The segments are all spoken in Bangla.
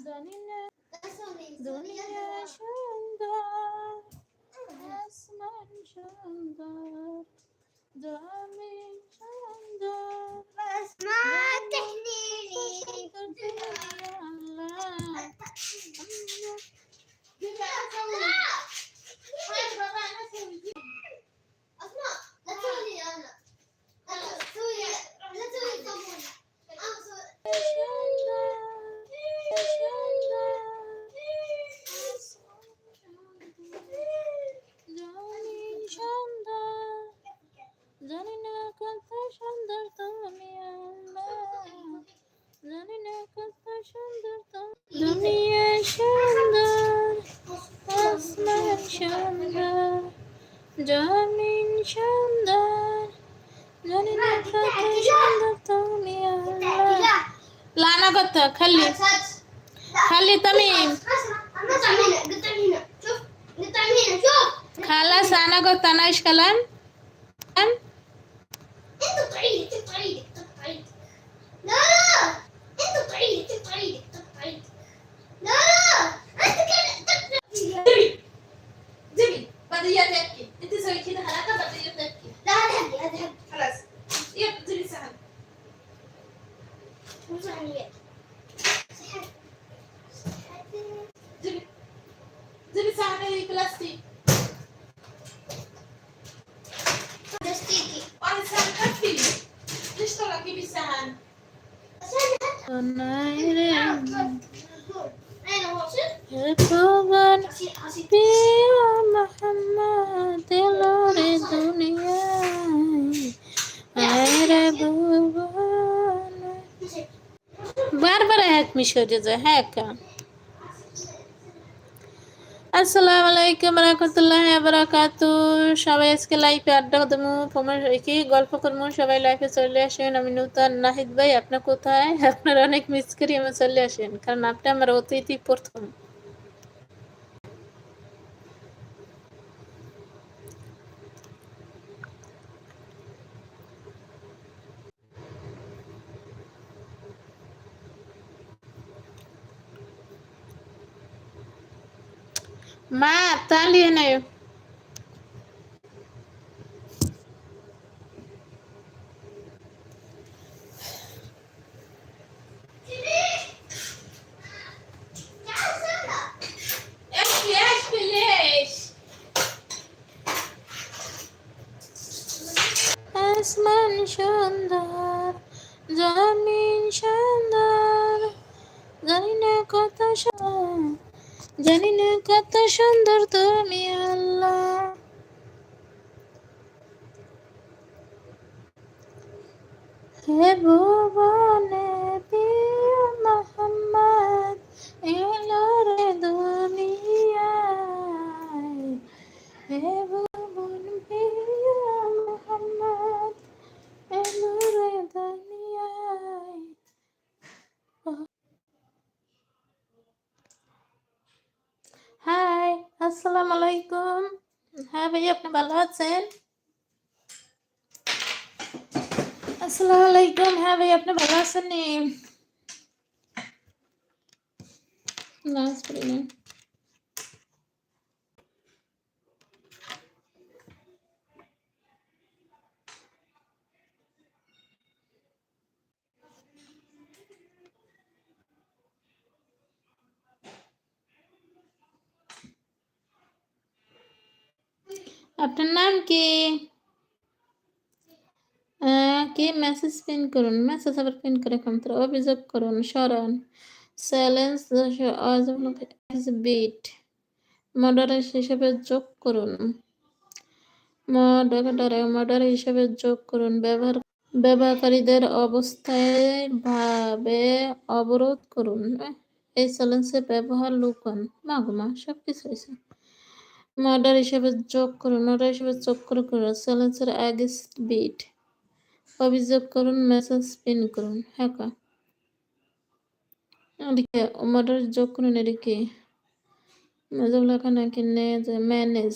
জানি না দুনিয়া সুন্দর আসমান সুন্দর জমিন সুন্দর সুন্দর দুনিয়া আল্লাহ সুন্দর সুন্দর জমিন সুন্দর জানি না কত সুন্দর তুমি আল্লাহ লানা কত খালি খালি তুমি খালা সানা কত নাইশ কালাম ভগবান প্রিয় মোহাম্মদ লোরে দুনিয়ায়। আরে ভগবান। বারবার এক মিশে যায় হ্যাঁ কা আসসালামু আলাইকুম রহমতুল্লাহ বারাকাতু সবাই আজকে লাইফে আড্ডা দেবো, তোমার কি গল্প করব। সবাই লাইফে চলে আসেন। আমি নূতন, নাহিদ ভাই, আপনার কোথায়? আপনার অনেক মিস করি আমার চলে আসেন। কারণ আপনি আমার অতিথি প্রথম। মা তালিয়ে নে আসমান সন্ধ্যা জানি না কত সুন্দর তুমি আল্লাহ। হে ভুবনে প্রিয় মোহাম্মদ এলো রে দুনিয়ায় হে ভুবন প্রিয় মোহাম্মদ এলো রে দুনিয়ায় হাই আসসালামু আলাইকুম হ্যাঁ ভাই আপনি ভালো আছেন আসসালামু আলাইকুম হ্যাঁ ভাই আপনি ভালো আছেন নি নাচ আপনার নাম কি? কি মেসেজ পিন করুন? মেসেজ আবার পিন করে কমতর অভিযোগ করুন সরান চ্যালেঞ্জ বিট মডারের হিসেবে যোগ করুন। মডারে মডার হিসেবে যোগ করুন। ব্যবহার, ব্যবহারকারীদের অবস্থায় ভাবে অবরোধ করুন। এই চ্যালেঞ্জের ব্যবহার লুকান। মাগুমা সব কিছু হয়েছে। মডার হিসেবে যোগ করুন। মডার হিসেবে যোগ করে করুন। চ্যালেঞ্জের অ্যাগেস্ট বিট অভিযোগ করুন মেসেজ পিন করুন। হ্যাঁ কা এদিকে মডার যোগ করুন, এদিকে। মেজব লেখা নাকি ম্যানেজ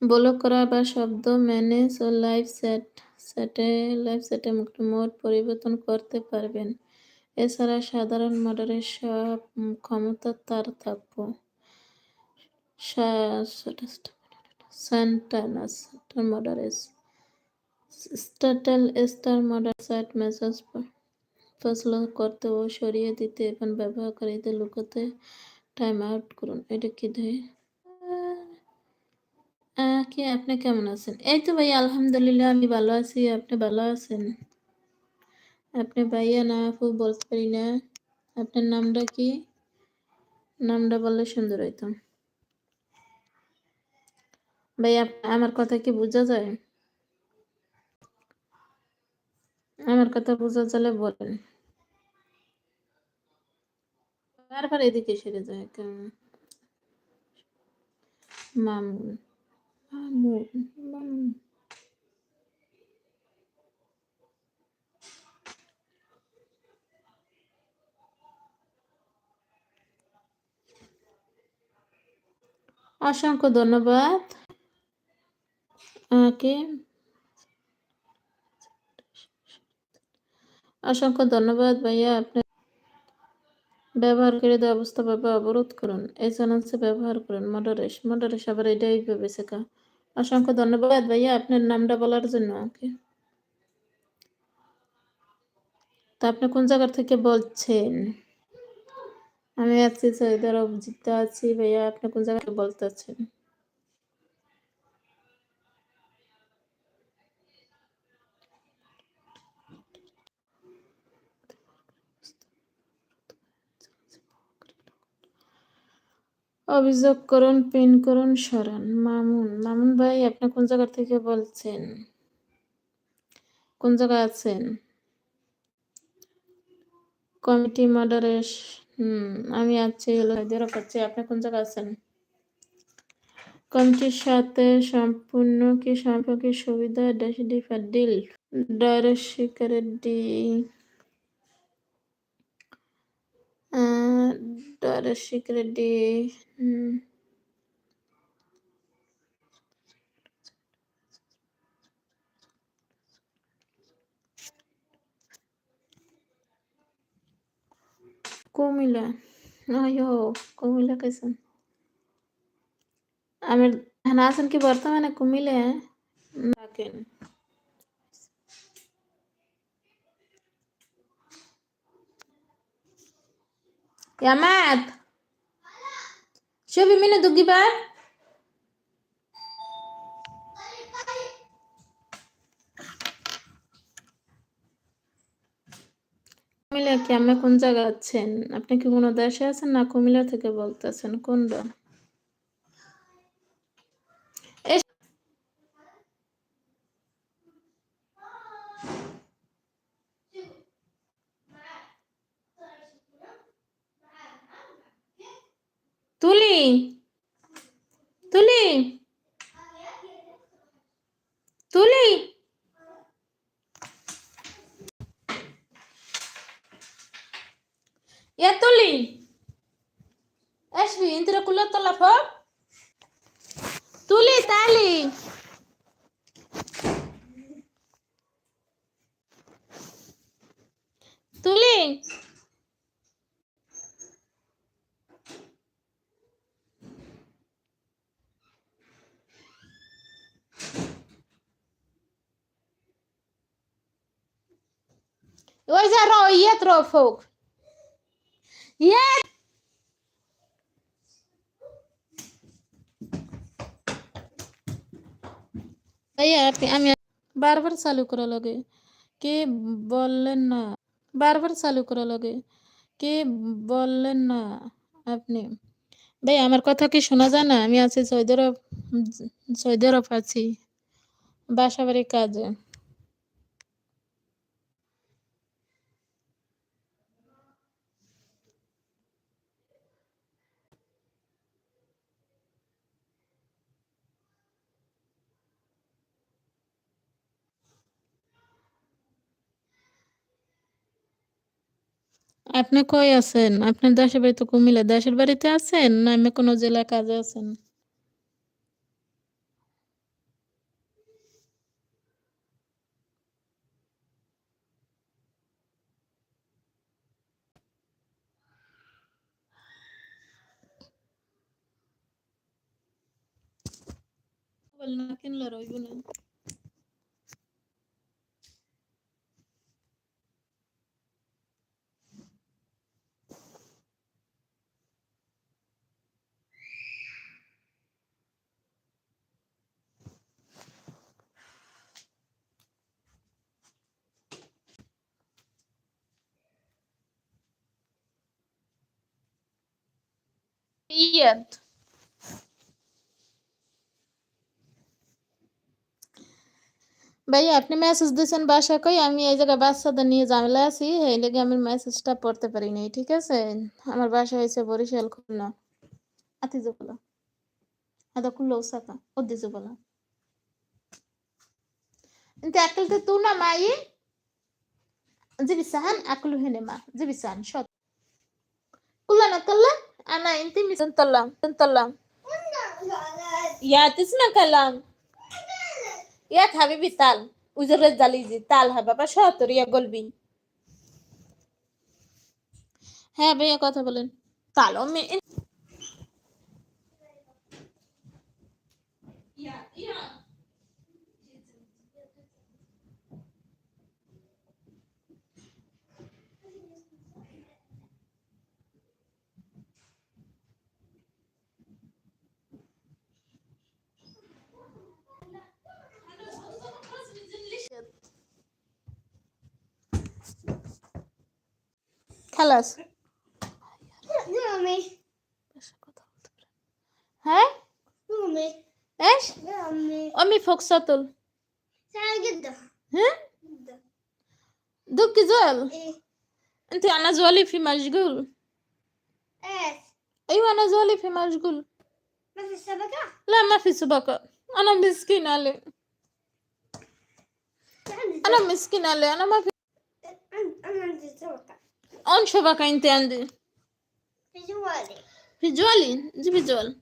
ব্লক করা বা শব্দ ম্যানেজ ও লাইভ লাইভ মোড পরিবর্তন করতে পারবেন। এছাড়া সাধারণ মডেলের সব ক্ষমতা তার থাকব। করতে ও সরিয়ে দিতে এবং ব্যবহারকারীদের লুকাতে টাইম আউট করুন। এটা কি আহ, কি আপনি কেমন আছেন? এই তো ভাই আলহামদুলিল্লাহ আমি ভালো আছি। আপনি ভালো আছেন? আপনি ভাইয়া, না আপু, বলতে পারি না। আপনার নামটা কি? নামটা বললে সুন্দর হইতো। ভাই আমার কথা কি বোঝা যায়? আমার কথা বোঝা গেলে বলেন। বারবার এদিকে সেরে যায় মামুন মামুন মামুন। অসংখ্য ধন্যবাদ। আমাকে অসংখ্য ধন্যবাদ ভাইয়া, আপনি ব্যবহারকারীদের অবস্থাভাবে অবরোধ করুন। এই চ্যানেলসে ব্যবহার করুন। মডারেশ মডারেশ আবার এটাই ভেবেছে কা। অসংখ্য ধন্যবাদ ভাইয়া, আপনার নামটা বলার জন্য। ওকে। তা আপনি কোন জায়গা থেকে বলছেন? আমি আছি সৌদি আরব আছি। ভাইয়া, আপনি কোন জায়গা থেকে বলতেছেন অভিযোগ করুন, পিন করুন, সরান। মামুন মামুন ভাই, আপনি কোন জায়গা থেকে বলছেন? কোন জায়গায় আছেন? কমিটি মডারেশ আমি আছি হলো সৌদি পাচ্ছি আপনি কোন জায়গায় আছেন? কমিটির সাথে সম্পূর্ণ কি সম্পর্কে সুবিধা? ড্যাশডি ফাডিল ডরেশ শিকারেডি ডরেশ শিকারেডি হুম। কুমিল্লা అయ్యో কুমিল্লা কেছেন আমি হ্যাঁ আছেন কি বর্তমানে কুমিল্লা থাকেন ইয়ামাত শুভি মিনু দুগিবার কুমিল্লা কি? আমরা কোন জায়গা আছেন? আপনি কি কোনো দেশে আছেন না কুমিল্লা থেকে বলতেছেন? কোনটা? ወይዘሮ የትሮ ፎቅ আপনি আমি বারবার চালু করা লাগে কে বললেন না বারবার চালু করা লাগে কে বললেন না আপনি ভাই আমার কথা কি শোনা যায় না আমি আছি সৌদি আরব সৌদি আছি বাসাবাড়ির কাজে আপনি কই আছেন? আপনার দেশের বাড়িতে কুমিল্লা। দেশের বাড়িতে আছেন? না আমি কোনো জেলা কাজে আছেন? না কিনলে রইব না। ইয়াদ ভাইয়া আপনি মেসেজ দিয়েছেন বাসা কই আমি এই জায়গায় বাচ্চাদের নিয়ে ঝামেলা আছি এই লেগে আমি মেসেজটা পড়তে পারি নাই ঠিক আছে আমার বাসা হয়েছে বরিশাল খুলনা আতি জুবলা هذا كله وسطة ودي زبلة انت اكلت تونة معي جيبي السهن اكله هنا معه جيبي السهن شوط كلنا نطلع انا انت مش نطلع نطلع يا تسمع كلام يا حبيبي تعال وزر الزليزي تعال ها বাবা شاطر يا قلبي হ্যাঁ ভাইয়া কথা বলেন তাল আমি খালাস نومي হ্যাঁ نومي ايش نومي امي فوق سطل تعال قدام ها قدام دق زول ايه انت انا زولي في مشغول ايش ايوه انا زولي في مشغول ما في سبكة لا ما في سباقة انا مسكين علي عندي انا مسكين علي انا ما في عندي انا عندي سبكة on ceva intende? Vizuali. Vizuali? De vizual.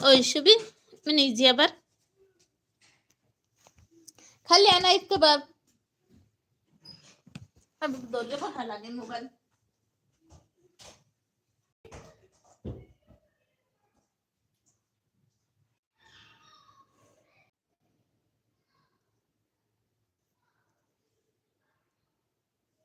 Oi, Shubi. Menizi abar. খালি আনা ইফতে বাপ আমি দরজা কথা লাগে মোবাইল